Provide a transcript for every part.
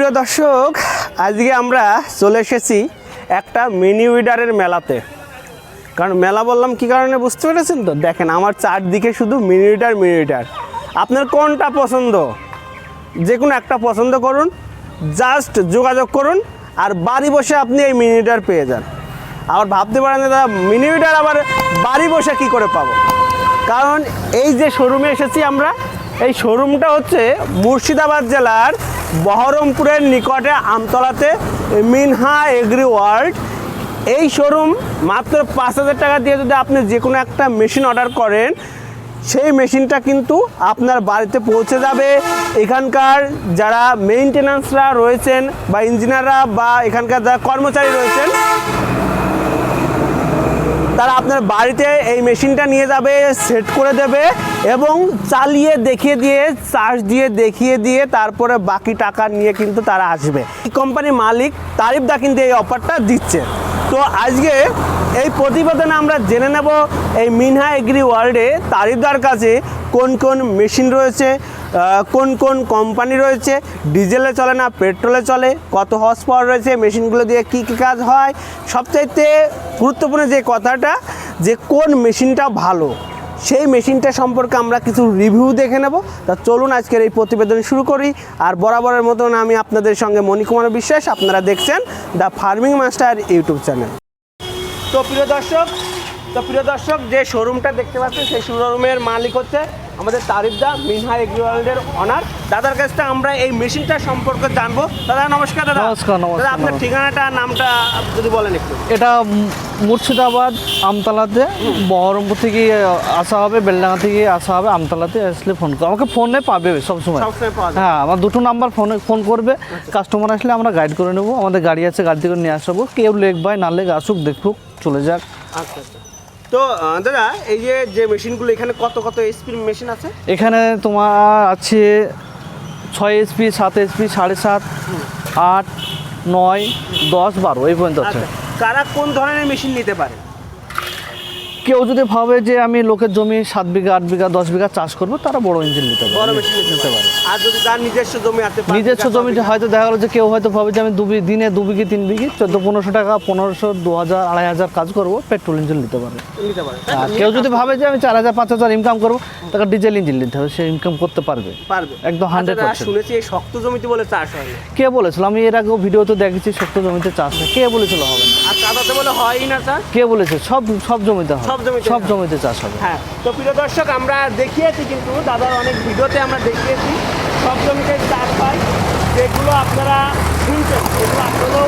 প্রিয় দর্শক, আজকে আমরা চলে এসেছি একটা মিনি উইডারের মেলাতে। কারণ মেলা বললাম কি কারণে বুঝতে পেরেছেন তো? দেখেন, আমার চারদিকে শুধু মিনি উইডার মিনি উইডার। আপনার কোনটা পছন্দ? যে কোনো একটা পছন্দ করুন, জাস্ট যোগাযোগ করুন, আর বাড়ি বসে আপনি এই মিনি উইডার পেয়ে যান। আবার ভাবতে পারেন দাদা, মিনি উইডার আবার বাড়ি বসে কি করে পাবো? কারণ এই যে শোরুমে এসেছি আমরা, এই শোরুমটা হচ্ছে মুর্শিদাবাদ জেলার বহরমপুরের নিকটে আমতলাতে মিনহা এগ্রি ওয়ার্ল্ড। এই শোরুম মাত্র পাঁচ হাজার টাকা দিয়ে যদি আপনি যে কোনো একটা মেশিন অর্ডার করেন, সেই মেশিনটা কিন্তু আপনার বাড়িতে পৌঁছে যাবে। এখানকার যারা মেইনটেন্যান্সরা রয়েছেন বা ইঞ্জিনিয়াররা বা এখানকার যারা কর্মচারী রয়েছেন তারা আপনার বাড়িতে এই মেশিনটা নিয়ে যাবে সেট করে দেবে এবং চালিয়ে দেখিয়ে দিয়ে চার্জ দিয়ে দেখিয়ে দিয়ে তারপরে বাকি টাকা নিয়ে কিন্তু তারা আসবে। কোম্পানির মালিক তারিফদা কিন্তু এই অফারটা দিচ্ছে। তো আজকে এই প্রতিবেদনে আমরা জেনে নেব এই মিনহা এগ্রি ওয়ার্ল্ডে তারিফদার কাছে কোন কোন মেশিন রয়েছে কোন কোন কোম্পানি রয়েছে? ডিজেলে চলে না পেট্রোলে চলে, কত হর্স পাওয়ার রয়েছে মেশিনগুলো দিয়ে কী কী কাজ হয়? সবচাইতে গুরুত্বপূর্ণ যে কথাটা, যে কোন মেশিনটা ভালো, সেই মেশিনটা সম্পর্কে আমরা কিছু রিভিউ দেখে নেব। তা চলুন আজকের এই প্রতিবেদন শুরু করি। আর বরাবরের মতন আমি আপনাদের সঙ্গে মণিকুমার বিশ্বাস, আপনারা দেখছেন the farming master YouTube channel. তো প্রিয় দর্শক, তো প্রিয় দর্শক, যে শোরুমটা দেখতে পাচ্ছেন, সেই শোরুমের মালিক হচ্ছে আমাদের তারিফদা মিনহা এগ্রিওয়ার্ল্ডের অনার। দাদার কাছ থেকে আমরা এই মেশিনটা সম্পর্কে জানব। দাদা নমস্কার দাদা। নমস্কার, নমস্কার, দাদা আপনার। ঠিকানাটা নামটা যদি বলেন একটু। এটা মুর্শিদাবাদ আমতলাতে। বহরমপুর থেকে আসা হবে বেলডাঙ্গা থেকে আসা হবে আমতলাতে আসলে ফোন করবে আমাকে ফোনে পাবে সবসময় হ্যাঁ আমার দুটো নাম্বার ফোনে ফোন করবে। কাস্টমার আসলে আমরা গাইড করে নেব। আমাদের গাড়ি আছে গাড়ি থেকে নিয়ে আসব। কেউ লেগ বাই না লেগ আসুক দেখুক চলে যাক। আচ্ছা আচ্ছা। তো দাদা এই যে যে মেশিনগুলো এখানে কত কত এসপির মেশিন আছে? এখানে তোমার আছে ছয় এসপি সাত এসপি সাড়ে সাত আট নয় দশ বারো এই পর্যন্ত আছে। আচ্ছা কারা কোন ধরনের মেশিন নিতে পারে? কেউ যদি ভাবে যে আমি লোকের জমি সাত বিঘা আট বিঘা দশ বিঘা চাষ করব তারা বড় ইঞ্জিন নিতে বড় পারে। মেশিন নিতে পারে। আর যদি তার নিজস্ব জমি আছে নিজস্ব জমিতে হয়তো দেখা গেলো যে কেউ হয়তো ভাবে যে আমি দু দিনে দু বিঘি তিন বিঘি চোদ্দ পনেরোশো টাকা পনেরোশো দু হাজার আড়াই হাজার কাজ করব পেট্রোল ইঞ্জিন নিতে পারে। নিতে পারে। আর কেউ যদি ভাবে যে আমি চার হাজার পাঁচ হাজার ইনকাম করব তাকে ডিজেল ইঞ্জিন নিতে হবে সে ইনকাম করতে পারবে। পারবে। একদম হান্ড্রেড 100% শুনেছি এই শক্ত জমিতে বলে চাষ হয় কে বলেছিল? আমি এর আগেও ভিডিওতে দেখেছি শক্ত জমিতে চাষ হয়। কে বলেছিল হবে না? আর কাদাতে বলে হয়ই না চাষ কে বলেছে? সব সব জমিতে হবে সব জমিতে সব জমিতে চাষ হবে। হ্যাঁ তো প্রিয় দর্শক আমরা দেখিয়েছি কিন্তু দাদার অনেক ভিডিওতে আমরা দেখিয়েছি। সব জমিতে চাষ হয় যেগুলো আপনারা শুনছেন এগুলো আসলেও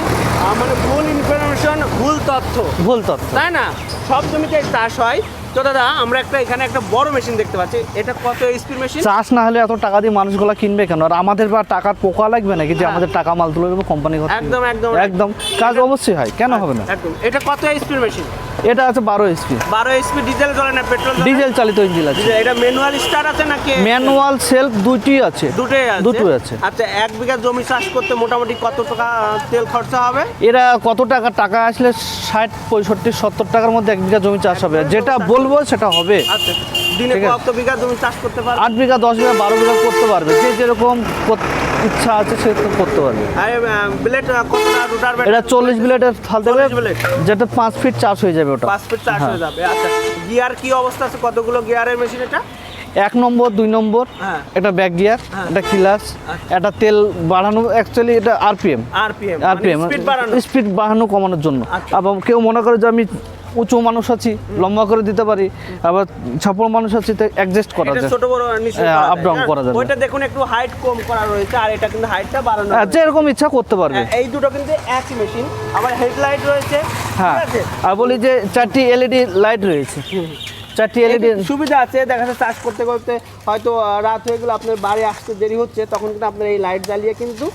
মানে ভুল ইনফরমেশন ভুল তথ্য। ভুল তথ্য। তাই না? সব জমিতে চাষ হয়। তো দাদা আমরা একটা এখানে একটা বড় মেশিন দেখতে পাচ্ছি। এটা কত স্পিড মেশিন চাষ না হলে এত টাকা দিয়ে মানুষগুলো কিনবে কেন? আর আমাদের বা টাকার পোকা লাগবে নাকি যে হ্যাঁ। আমাদের টাকা মাল তুলে দেবো কোম্পানি একদম, একদম। একদম। কাজ অবশ্যই হয় কেন হবে না? একদম। এটা কত স্পিড মেশিন এটা আছে বারো এসপি বারো এসপি ডিজেল চলে না পেট্রোল ডিজেল চালিত ইঞ্জিন আছে। এটা ম্যানুয়াল স্টার আছে নাকি? ম্যানুয়াল সেলফ দুটি আছে। দুটোই আছে? দুটোই আছে। আচ্ছা এক বিঘা জমি চাষ করতে মোটামুটি কত টাকা তেল খরচা হবে? এরা কত টাকা? টাকা আসলে ষাট পঁয়ষট্টি সত্তর টাকার মধ্যে এক বিঘা জমি চাষ হবে। যেটা বলব সেটা হবে। আচ্ছা। দিনে। কত বিঘা জমি চাষ করতে পারবে? আট বিঘা দশ বিঘা বারো বিঘা করতে পারবে। যে যেরকম ইচ্ছা আছে সে করতে পারবে। ব্লেড কতটা রুটার এটা চল্লিশ বিলেটের ফাল দেবে। যেটা পাঁচ ফিট চাষ হয়ে যাবে ওটা। পাঁচ ফিট চাষ হ্যাঁ। হয়ে। যাবে আচ্ছা। গিয়ার কি অবস্থা আছে? কতগুলো গিয়ারের মেশিন এটা? এক নম্বর দুই নম্বর হ্যাঁ। এটা ব্যাক গিয়ার। এটা কিলাস এটা তেল বাড়ানো অ্যাকচুয়ালি এটা আরপিএম আরপিএম আরপিএম স্পিড বাড়ানো। স্পিড বাড়ানো কমানোর জন্য। আচ্ছা। আবার কেউ মনে করে যে আমি উঁচু মানুষ আছি লম্বা করে দিতে পারি আবার ছাপড় মানুষ আছি তো অ্যাডজাস্ট করা যায়। ছোট বড় নিচে ডাউন করা যায়, হ্যাঁ? করা যাবে। ওইটা দেখুন একটু হাইট কম করা রয়েছে আর এটা কিন্তু হাইটটা বাড়ানো আছে এরকম যেরকম ইচ্ছা করতে পারবে। হ্যাঁ, এই দুটো কিন্তু একই মেশিন আবার হেডলাইট রয়েছে হ্যাঁ আর বলি যে চারটি এলইডি লাইট রয়েছে। চারটি এলইডি সুবিধা আছে দেখা যাচ্ছে চাষ করতে করতে হয়তো রাত হয়ে গেলে আপনার বাড়ি আসতে দেরি হচ্ছে তখন কিন্তু আপনার এই লাইট জ্বালিয়ে কিন্তু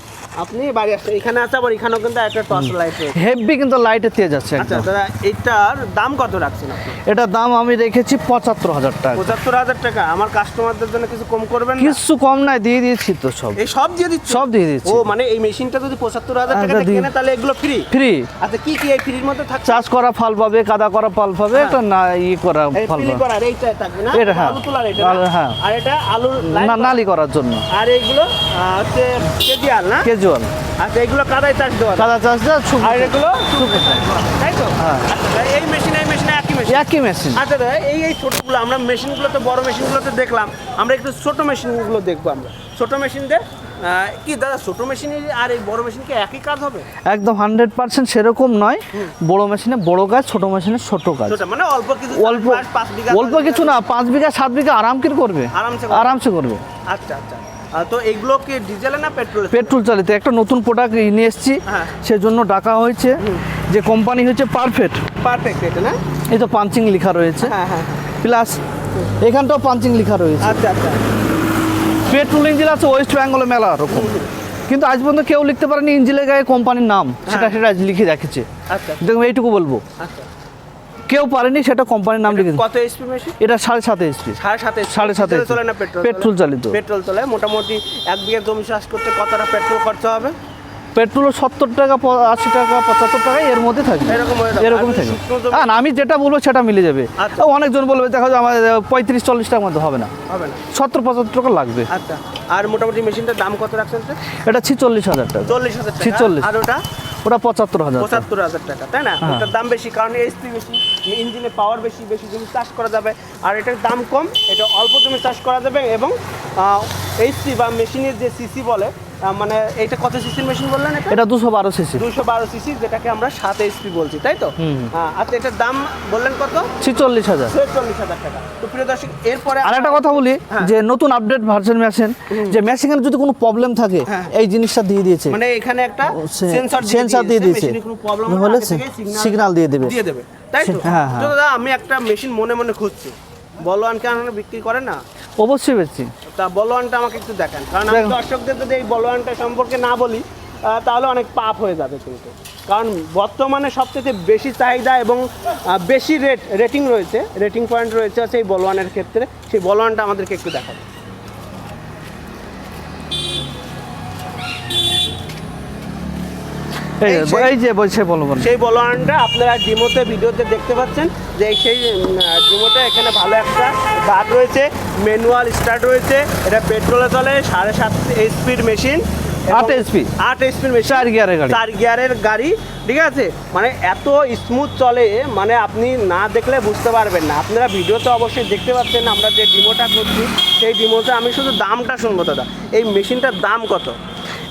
আপনি বাড়ি এখানে আছে আবার এখানেও কিন্তু একটা টর্চ লাইট হেভি কিন্তু লাইটে তেজ আছে আচ্ছা দাদা এইটার দাম কত রাখছেন এটার দাম আমি রেখেছি পঁচাত্তর হাজার টাকা। পঁচাত্তর হাজার টাকা। আমার কাস্টমারদের জন্য কিছু কম করবেন কিছু কম নাই দিয়ে দিয়েছি তো সব। এই সব দিয়ে দিচ্ছি সব দিয়ে দিচ্ছি ও মানে এই মেশিনটা যদি পঁচাত্তর হাজার আচ্ছা, টাকা। কেনে তাহলে এগুলো ফ্রি ফ্রি আচ্ছা কি কি এই ফ্রির মধ্যে থাকছে? চাষ করা ফাল পাবে কাদা করা ফাল পাবে হ্যাঁ। একটা না ই করা ফাল নীলি করার এইটা থাকবে না? এটা, হ্যাঁ। আলু তোলার এটা হ্যাঁ। আর এটা আলু। নালি করার জন্য। আর এইগুলো হচ্ছে কেজিয়াল না? কেজুয়াল। আচ্ছা চাষ দেওয়া কাদা চাষ দেওয়া আর এগুলো তাই তো? হ্যাঁ। আচ্ছা এই মেশিন এই মেশিন একই মেশিন একই মেশিন আচ্ছা দাদা এই এই ছোটগুলো আমরা মেশিনগুলো তো বড় মেশিনগুলো তো দেখলাম। আমরা একটু ছোট মেশিনগুলো দেখব আমরা। ছোট মেশিন দিয়ে কি দাদা ছোট মেশিন আর এই বড় মেশিন কি একই কাজ হবে? একদম হান্ড্রেড পার্সেন্ট সেরকম নয়। বড় মেশিনে বড় কাজ ছোট মেশিনে ছোট কাজ। মানে অল্প কিছু অল্প চাষ, পাঁচ বিঘা অল্প কিছু না পাঁচ বিঘা সাত বিঘা আরাম কি করবে। আরামসে আরামসে করবে। আচ্ছা আচ্ছা। তো এইগুলো কি ডিজেলে না পেট্রোল পেট্রোল চালিত একটা নতুন প্রোডাক্ট নিয়ে এসেছি। হ্যাঁ। সেজন্য ডাকা হয়েছে। যে কোম্পানি হচ্ছে পারফেক্ট পারফেক্ট এটা না? এই তো পাঞ্চিং লেখা রয়েছে। হ্যাঁ হ্যাঁ প্লাস এখানটাও পাঞ্চিং লেখা রয়েছে। আচ্ছা আচ্ছা। পেট্রোল ইঞ্জিন আছে ওয়েস্ট বেঙ্গলে মেলা রকম। কিন্তু আজ পর্যন্ত কেউ লিখতে পারেনি ইঞ্জিনের গায়ে কোম্পানির নাম। সেটা সেটা আজ লিখে রেখেছে আচ্ছা। দেখুন এইটুকু বলব। আচ্ছা। কেউ পারেনি সেটা কোম্পানির নাম লিখে কত এসপি মেশিন এটা সাড়ে সাত এসপি সাড়ে সাত সাড়ে সাত চলে না পেট্রোল পেট্রোল চালিত। পেট্রোল চলে। মোটামুটি এক বিঘা জমি চাষ করতে কতটা পেট্রোল খরচা হবে? পেট্রোল সত্তর টাকা আশি টাকা পঁচাত্তর টাকা এর মধ্যে থাকবে এরকম হয়ে যাবে। এরকম আর থাকে। হ্যাঁ আমি যেটা বলব সেটা মিলে যাবে। আচ্ছা। অনেকজন বলবে দেখা যায় আমার পঁয়ত্রিশ চল্লিশ টাকার মধ্যে হবে না। হবে না। সত্তর পঁচাত্তর টাকা লাগবে। আচ্ছা। আর মোটামুটি মেশিনটার দাম কত রাখছেন এটা ছিচল্লিশ হাজার টাকা। চল্লিশ হাজার ছিচল্লিশ। 46 আর ওটা? ওটা পঁচাত্তর হাজার পঁচাত্তর হাজার টাকা তাই না? হ্যাঁ। ওটার দাম বেশি কারণ এসপি বেশি ইঞ্জিনে পাওয়ার বেশি বেশি জমি চাষ করা যাবে। আর এটার দাম কম এটা অল্প জমি চাষ করা যাবে এবং এইচসি বা মেশিনের যে সিসি বলে মানে এটা কত সিসির মেশিন বললেন এটা? দুশো বারো সিসি। দুশো বারো সিসি যেটাকে আমরা সাত এইচপি বলছি তাই তো? হ্যাঁ, আচ্ছা এটার দাম বললেন কত? ছিচল্লিশ হাজার। ছেচল্লিশ হাজার টাকা। তো প্রিয় দর্শক এরপরে আর একটা কথা বলি হ্যাঁ। যে নতুন আপডেট ভার্সন মেশিন যে মেশিনের যদি কোনো প্রবলেম থাকে হ্যাঁ। এই জিনিসটা দিয়ে দিয়েছে। মানে এখানে একটা সে- সেন্সর দিয়ে দিয়েছে। হলে signal দিয়ে দেবে। দিয়ে দেবে তাই তো? হ্যাঁ, আমি একটা মেশিন মনে মনে খুঁজছি। বলোয়ান আপনারা বিক্রি করে না? অবশ্যই বেশি তা বলোয়ানটা আমাকে একটু দেখান। কারণ আমি দর্শকদের যদি এই বলোয়ানটা সম্পর্কে না বলি তাহলে অনেক পাপ হয়ে যাবে কিন্তু। কারণ বর্তমানে সবথেকে বেশি চাহিদা এবং বেশি রেট রেটিং রয়েছে রেটিং পয়েন্ট রয়েছে সেই বলোয়ানের ক্ষেত্রে। সেই বলোয়ানটা আমাদেরকে একটু দেখাবে এই যে- বলছে বলো বলো সেই বলোয়ানটা আপনারা ডিমোতে ভিডিওতে দেখতে পাচ্ছেন যে সেই ডিমোতে এখানে ভালো একটা গার্ড রয়েছে ম্যানুয়াল স্টার্ট রয়েছে এটা পেট্রোলে চলে সাড়ে সাত এইচপির মেশিন। আট HP? আট এইচপির মেশিন। চার গিয়ারের গাড়ি। চার গিয়ারের গাড়ি ঠিক আছে? মানে এত স্মুথ চলে মানে আপনি না দেখলে বুঝতে পারবেন না। আপনারা ভিডিওতে অবশ্যই দেখতে পাচ্ছেন আমরা যে ডিমোটা করছি সেই ডিমোতে আমি শুধু দামটা শুনব দাদা। এই মেশিনটার দাম কত?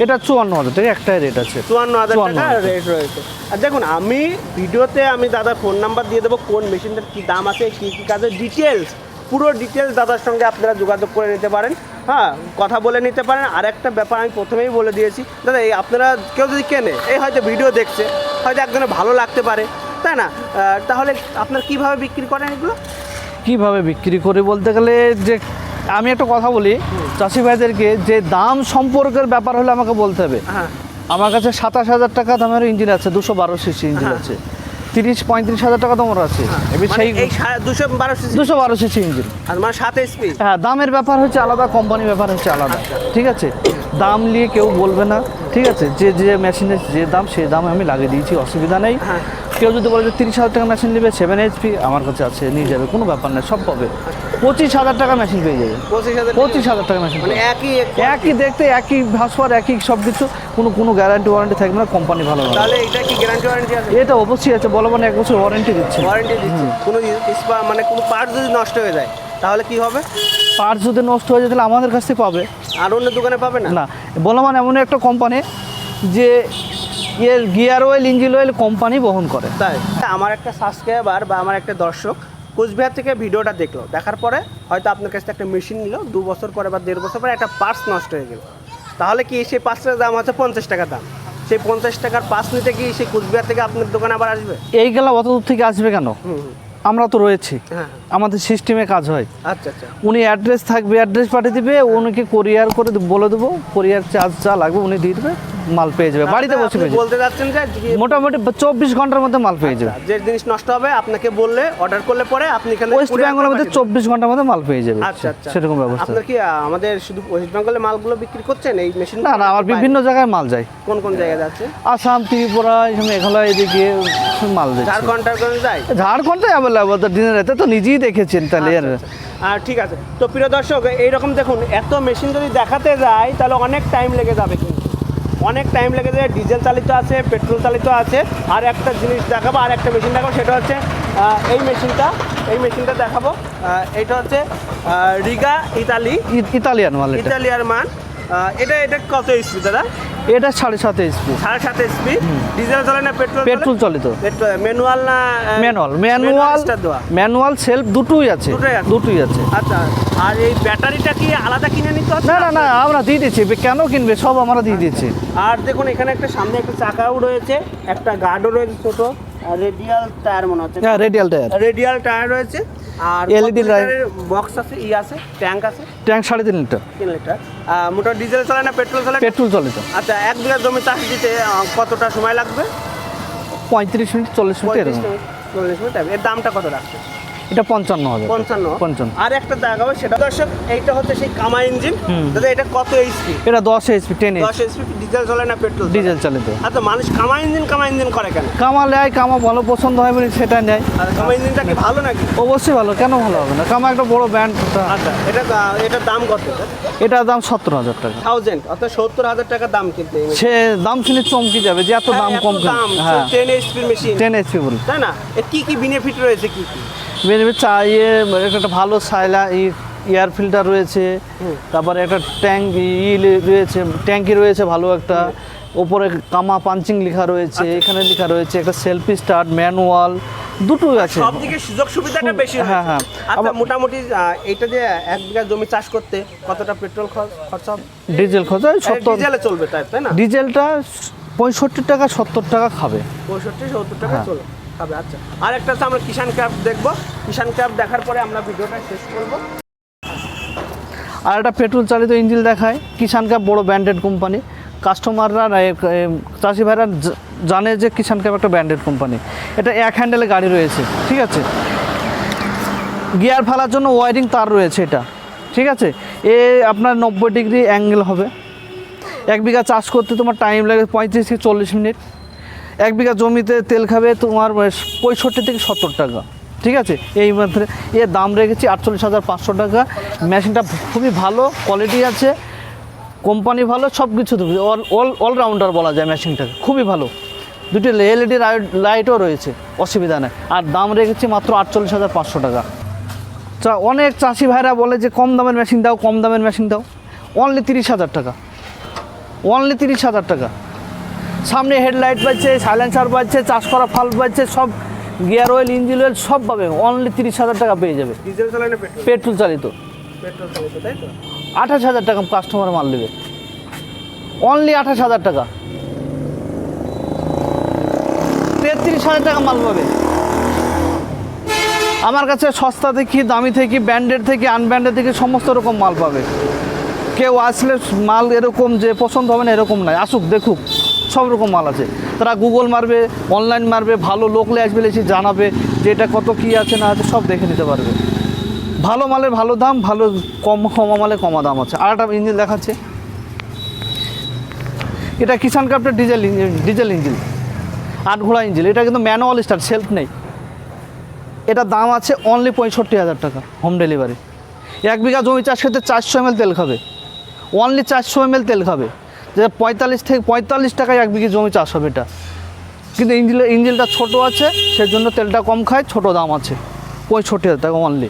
এটা চুয়ান্ন হাজার টাকা একটাই রেট আছে। চুয়ান্ন হাজার টাকা রেট রয়েছে। আর দেখুন আমি ভিডিওতে আমি দাদার ফোন নাম্বার দিয়ে দেবো কোন মেশিনটার কী দাম আছে কী কী কাজের ডিটেলস পুরো ডিটেলস দাদার সঙ্গে আপনারা যোগাযোগ করে নিতে পারেন। হ্যাঁ কথা বলে নিতে পারেন। আর একটা ব্যাপার আমি প্রথমেই বলে দিয়েছি দাদা এই আপনারা কেউ যদি কেনে এই হয়তো ভিডিও দেখছে হয়তো একজনের ভালো লাগতে পারে তাই না? তাহলে আপনার কীভাবে বিক্রি করেন এগুলো? কীভাবে বিক্রি করে বলতে গেলে যে আমি একটা কথা বলি চাষি ভাইদেরকে যে দাম সম্পর্কের ব্যাপার হলে আমাকে বলতে হবে। হ্যাঁ। আমার কাছে সাতাশ হাজার টাকা দামের ইঞ্জিন আছে দুশো বারো সিসি ইঞ্জিন হ্যাঁ। আছে। তিরিশ পঁয়ত্রিশ হাজার টাকা দামের আছে। এবার মানে সেই দুশো বারো সিসি দুশো বারো সিসি ইঞ্জিন মানে হ্যাঁ দামের ব্যাপার হচ্ছে আলাদা কোম্পানির ব্যাপার হচ্ছে আলাদা। ঠিক আছে? দাম নিয়ে কেউ বলবে না। ঠিক আছে? যে যে মেশিনের যে দাম সেই দাম আমি লাগিয়ে দিয়েছি অসুবিধা নেই। হ্যাঁ। কেউ যদি বলে যে তিরিশ হাজার টাকা মেশিন নেবে সেভেন এইচপি আমার কাছে আছে নিয়ে যাবে কোনো ব্যাপার নেই সব পাবে। পঁচিশ হাজার টাকা মেশিন পেয়ে যাবে। পঁচিশ হাজার টাকা। মেশিন মানে একই একই দেখতে একই ভাস্কর একই সব কিছু কোনো কোনো গ্যারান্টি ওয়ারেন্টি থাকবে না কোম্পানি ভালো তাহলে এটা কি গ্যারান্টি ওয়ারেন্টি আছে? এটা অবশ্যই আছে বলো মানে এক বছর ওয়ারেন্টি দিচ্ছে। ওয়ারেন্টি দিচ্ছে। কোনো মানে কোনো পার্ট যদি নষ্ট হয়ে যায় তাহলে কি হবে? পার্ট যদি নষ্ট হয়ে যায় তাহলে আমাদের কাছ থেকে পাবে। আর অন্য দোকানে পাবে না? না। বলমান এমন একটা কোম্পানি যে এর gear oil engine oil company বহন করে। তাই। আমার একটা সাবস্ক্রাইবার বা আমার একটা দর্শক কোচবিহার থেকে ভিডিওটা দেখল। দেখার পরে হয়তো আপনার কাছ থেকে একটা মেশিন নিল দু বছর পরে বা দেড় বছর পরে একটা পার্স নষ্ট হয়ে গেল। তাহলে কি সেই পার্টসের দাম আছে পঞ্চাশ টাকা দাম? সেই পঞ্চাশ টাকার পার্স নিতে কি সেই কোচবিহার থেকে আপনার দোকানে আবার আসবে? এই এইগুলা অত দূর থেকে আসবে কেন। আমরা তো রয়েছি। হ্যাঁ আমাদের সিস্টেমে কাজ হয়। আচ্ছা আচ্ছা। উনি অ্যাড্রেস থাকবে অ্যাড্রেস পাঠিয়ে দিবে উনিকে কোরিয়ার করে বলে দেবো। কোরিয়ার চার্জ যা লাগবে উনি দিয়ে দেবে। মাল পেয়ে যাবে। বাড়িতে বসে পেয়ে বলতে যাচ্ছেন যে মোটামুটি চব্বিশ ঘণ্টার মধ্যে মাল পেয়ে যাবে। যে জিনিস নষ্ট হবে আপনাকে বললে অর্ডার করলে পরে আপনি এখানে ওয়েস্ট বেঙ্গলের মধ্যে চব্বিশ ঘণ্টার মধ্যে মাল পেয়ে যাবে। আচ্ছা আচ্ছা। সেরকম ব্যবস্থা। আপনার কি আমাদের শুধু ওয়েস্ট বেঙ্গলে মালগুলো বিক্রি করছেন? এই মেশিন না না আমার বিভিন্ন জায়গায় মাল যায়। কোন কোন জায়গায় যাচ্ছে? আসাম ত্রিপুরা এখানে মেঘালয় এদিকে মাল যাচ্ছে। ঝাড়খণ্ড টাড়খণ্ড যায়? ঝাড়খণ্ডে অ্যাভেলেবল তো দিনের রাতে তো নিজেই দেখেছেন তাহলে। আর আচ্ছা, আচ্ছা। আর ঠিক আছে। তো প্রিয় দর্শক এইরকম দেখুন এত মেশিন যদি দেখাতে যায় তাহলে অনেক টাইম লেগে যাবে কিন্তু। অনেক টাইম লেগে যায় ডিজেল চালিত আছে পেট্রোল চালিত আছে। আর একটা জিনিস দেখাবো আর একটা মেশিন দেখাবো সেটা হচ্ছে এই মেশিনটা এই মেশিনটা দেখাবো। এটা হচ্ছে রিগা ইতালি। ইতালিয়ান মাল ইতালিয়ার মান। এটা এটা কত এসপি দাদা? এটা সাড়ে সাত এইচপি সাড়ে সাত এসপি ডিজেল চলে না পেট্রোল পেট্রোল চালিত ম্যানুয়াল না ম্যানুয়াল ম্যানুয়াল ম্যানুয়াল সেলফ দুটোই আছে। দুটোই আছে। আচ্ছা আর এই ব্যাটারিটা কি আলাদা কিনে নিতে হচ্ছে? না না না আমরা দিয়ে দিচ্ছি। কেন কিনবে? সব আমরা দিয়ে দিচ্ছি। আর দেখুন এখানে একটা সামনে একটা চাকাও রয়েছে একটা গার্ডও রয়েছে ছোট রেডিয়াল টায়ার মনে হচ্ছে। হ্যাঁ রেডিয়াল টায়ার রেডিয়াল টায়ার রয়েছে। আর এলইডি লাইট। বক্স আছে? ই আছে? ট্যাঙ্ক আছে? ট্যাঙ্ক সাড়ে তিন লিটার। তিন লিটার। মোটর ডিজেল চলে না পেট্রোল চলে পেট্রোল চালিত আচ্ছা এক বিঘা জমি চাষ দিতে কতটা সময় লাগবে? পঁয়ত্রিশ মিনিট চল্লিশ মিনিট চল্লিশ মিনিট এর দামটা কত রাখছে এটা পঞ্চান্ন হবে। পঞ্চান্ন। পঞ্চান্ন। আর একটা দেখাবো সেটা দর্শক এইটা হচ্ছে সেই কামা ইঞ্জিন। দাদা এটা কত এইচপি এটা দশ এইচপি টেন দশ এইচপি ডিজেল চলে না পেট্রোল ডিজেল চালিত আচ্ছা মানুষ কামা ইঞ্জিন কামা ইঞ্জিন করে কেন? কামা নেয় কামা ভালো পছন্দ হয় বলে সেটা নেয়। আর কামা ইঞ্জিনটা কি ভালো নাকি? অবশ্যই ভালো কেন ভালো হবে না? কামা একটা বড় ব্যান্ড আচ্ছা এটা এটার দাম কত? এটার দাম সত্তর হাজার টাকা। থাউজেন্ড অর্থাৎ সত্তর হাজার টাকা দাম কিন্তু সে দাম শুনে চমকি যাবে যে এত দাম কম? হ্যাঁ। Ten HP machine ten HP বলি তাই না? কি কি বেনিফিট রয়েছে কি কি? বেনিফিট চাইয়ে একটা ভালো সাইলা এয়ার ফিল্টার রয়েছে তারপরে একটা ট্যাঙ্ক ই রয়েছে ট্যাঙ্কি রয়েছে ভালো একটা। ওপরে কামা পাঞ্চিং লেখা রয়েছে এখানে লেখা রয়েছে একটা সেলফি স্টার্ট ম্যানুয়াল দুটোই আছে। সব দিকে সুযোগ সুবিধাটা বেশি হ্যাঁ, হ্যাঁ। আচ্ছা মোটামুটি এইটা যে এক বিঘা জমি চাষ করতে কতটা পেট্রোল খরচা ডিজেল খরচা ডিজেলে চলবে তাই তাই না? ডিজেলটা পঁয়ষট্টি টাকা সত্তর টাকা খাবে। পঁয়ষট্টি সত্তর টাকা হ্যাঁ। হবে আচ্ছা। আর একটা হচ্ছে আমরা কিষান ক্যাব দেখব। কিষান ক্যাব দেখার পরে আমরা ভিডিওটা শেষ করব। আর একটা পেট্রোল চালিত ইঞ্জিন দেখায়। কিষান ক্যাব বড় ব্র্যান্ডেড কোম্পানি। কাস্টমাররা চাষি ভাইরা জানে যে কিষান ক্যাব একটা ব্র্যান্ডেড কোম্পানি। এটা এক হ্যান্ডেলে গাড়ি রয়েছে, ঠিক আছে? গিয়ার ফেলার জন্য ওয়ারিং তার রয়েছে এটা, ঠিক আছে? এ আপনার নব্বই ডিগ্রি অ্যাঙ্গেল হবে। এক বিঘা চাষ করতে তোমার টাইম লাগে পঁয়ত্রিশ থেকে চল্লিশ মিনিট। এক বিঘা জমিতে তেল খাবে তোমার পঁয়ষট্টি থেকে সত্তর টাকা। ঠিক আছে? এই মধ্যে এর দাম রেখেছি আটচল্লিশ হাজার পাঁচশো টাকা। মেশিনটা খুবই ভালো কোয়ালিটি আছে কোম্পানি ভালো সব কিছু অল অল অলরাউন্ডার বলা যায় মেশিনটাকে। খুবই ভালো। দুটি এলইডি লাইটও রয়েছে, অসুবিধা নেই। আর দাম রেখেছি মাত্র আটচল্লিশ হাজার পাঁচশো টাকা। চা অনেক চাষি ভাইরা বলে যে, কম দামের মেশিন দাও, কম দামের মেশিন দাও। অনলি তিরিশ হাজার টাকা। অনলি তিরিশ হাজার টাকা। সামনে হেডলাইট পাচ্ছে সাইলেন্সার পাচ্ছে চাষ করা ফাল পাচ্ছে সব গিয়ার অয়েল ইঞ্জিন অয়েল সব পাবে। অনলি তিরিশ হাজার টাকা পেয়ে যাবে। পেট্রোল চালিত। তাই তো? আঠাশ হাজার টাকা কাস্টমার মাল নেবে। অনলি আঠাশ হাজার টাকা। তেত্রিশ হাজার টাকা মাল পাবে। আমার কাছে সস্তা থেকে দামি থেকে ব্র্যান্ডেড থেকে আনব্র্যান্ডেড থেকে সমস্ত রকম মাল পাবে। কেউ আসলে মাল এরকম যে পছন্দ হবে না এরকম নয়। আসুক দেখুক। সব রকম মাল আছে। তারা গুগল মারবে অনলাইন মারবে, ভালো লোকলে আসবে, এসে জানাবে যে এটা কত কী আছে, না আছে, সব দেখে নিতে পারবে। ভালো মালের ভালো দাম, ভালো কম, কমা মালে কমা দাম আছে। আর একটা ইঞ্জিন দেখাচ্ছে। এটা কিষান কাপটা ডিজেল ইঞ্জিন ডিজেল ইঞ্জিন আট ঘোড়া ইঞ্জিন এটা কিন্তু ম্যানুয়াল স্টার্ট সেলফ নেই। এটা দাম আছে অনলি পঁয়ষট্টি হাজার টাকা হোম ডেলিভারি এক বিঘা জমি চাষ করতে চারশো এম তেল খাবে। অনলি চারশো এম তেল খাবে। যে পঁয়তাল্লিশ থেকে পঁয়তাল্লিশ টাকায় এক বিঘে জমি চাষ হবে এটা। কিন্তু ইঞ্জিন ইঞ্জিনটা ছোটো আছে, সেজন্য তেলটা কম খায়, ছোটো দাম আছে। পঁয়ষট্টি হাজার টাকা অনলি